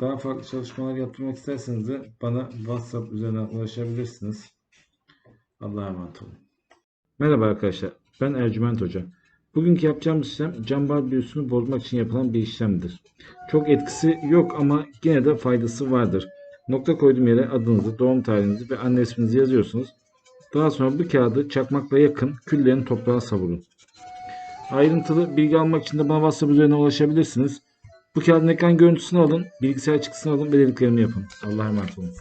Daha farklı çalışmalar yaptırmak isterseniz de bana WhatsApp üzerinden ulaşabilirsiniz. Allah'a emanet olun. Merhaba arkadaşlar, ben Ercüment Hoca. Bugünkü yapacağımız işlem cambar büyüsünü bozmak için yapılan bir işlemdir. Çok etkisi yok ama yine de faydası vardır. Nokta koyduğum yere adınızı, doğum tarihinizi ve anne isminizi yazıyorsunuz. Daha sonra bu kağıdı çakmakla yakın, küllerini toprağa savurun. Ayrıntılı bilgi almak için de bana WhatsApp üzerinden ulaşabilirsiniz. Bu kağıdın ekran görüntüsünü alın, bilgisayar çıktısını alın ve dediklerimi yapın. Allah'a emanet olun.